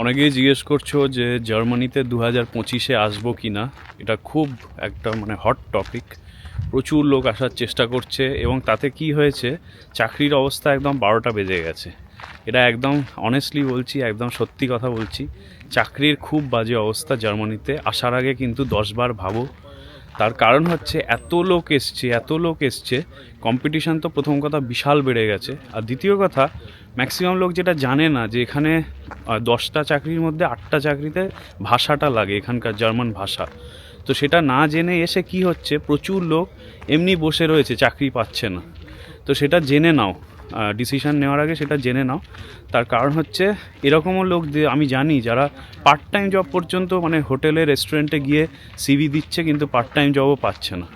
অনেকেই জিজ্ঞেস করছ যে জার্মানিতে দু হাজার পঁচিশে আসব কি না এটা খুব একটা মানে হট টপিক প্রচুর লোক আসার চেষ্টা করছে এবং তাতে কি হয়েছে, চাকরির অবস্থা একদম বারোটা বেজে গেছে। এটা একদম অনেস্টলি বলছি, একদম সত্যি কথা বলছি। চাকরির খুব বাজে অবস্থা জার্মানিতে। আসার আগে কিন্তু দশবার ভাবো তার কারণ হচ্ছে এত লোক এসছে, এত লোক এসছে কম্পিটিশান তো প্রথম কথা বিশাল বেড়ে গেছে। আর দ্বিতীয় কথা ম্যাক্সিমাম লোক যেটা জানে না যে এখানে দশটা চাকরির মধ্যে আটটা চাকরিতে ভাষাটা লাগে, এখানকার জার্মান ভাষা। তো সেটা না জেনে এসে কি হচ্ছে? প্রচুর লোক এমনি বসে রয়েছে, চাকরি পাচ্ছে না। তো সেটা জেনে নাও। ডিসিশন নেওয়ার আগে সেটা জেনে নাও। তার কারণ হচ্ছে, এরকমও লোক আমি জানি যারা পার্ট টাইম জব পর্যন্ত মানে হোটেলে রেস্টুরেন্টে গিয়ে সিভি দিচ্ছে কিন্তু পার্ট টাইম জবও পাচ্ছে না।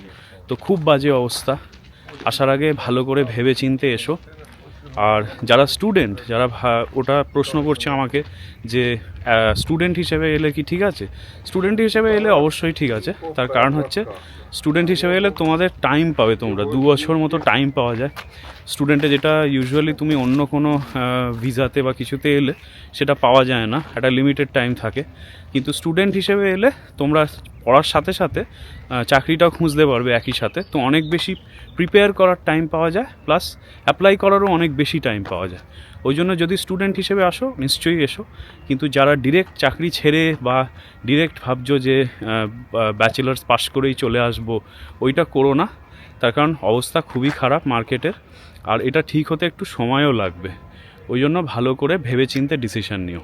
তো খুব বাজে অবস্থা। আসার আগে ভালো করে ভেবে চিনতে এসো। আর যারা স্টুডেন্ট যারা ওটা প্রশ্ন করছে আমাকে যে স্টুডেন্ট হিসেবে এলে কি ঠিক আছে? স্টুডেন্ট হিসেবে এলে অবশ্যই ঠিক আছে। তার কারণ হচ্ছে স্টুডেন্ট হিসেবে এলে তোমাদের টাইম পাবে তোমরা। দু বছর মতো টাইম পাওয়া যায়। স্টুডেন্টে যেটা ইউজুয়ালি তুমি অন্য কোনো ভিসাতে বা কিছুতে এলে, সেটা পাওয়া যায় না। একটা লিমিটেড টাইম থাকে। কিন্তু স্টুডেন্ট হিসেবে এলে তোমরা পড়ার সাথে সাথে চাকরিটাও খুঁজতে পারবে একই সাথে। তো অনেক বেশি প্রিপেয়ার করার টাইম পাওয়া যায়। প্লাস অ্যাপ্লাই করারও অনেক বেশি টাইম পাওয়া যায়। ওই জন্য যদি স্টুডেন্ট হিসেবে আসো, নিশ্চয়ই এসো। কিন্তু যারা ডিরেক্ট চাকরি ছেড়ে বা ডিরেক্ট ভাবছ যে ব্যাচেলার্স পাশ করেই চলে আসব, ওইটা করো না। তার কারণ অবস্থা খুবই খারাপ মার্কেটের আর এটা ঠিক হতে একটু সময়ও লাগবে। ওই জন্য ভালো করে ভেবেচিন্তে ডিসিশন নিও।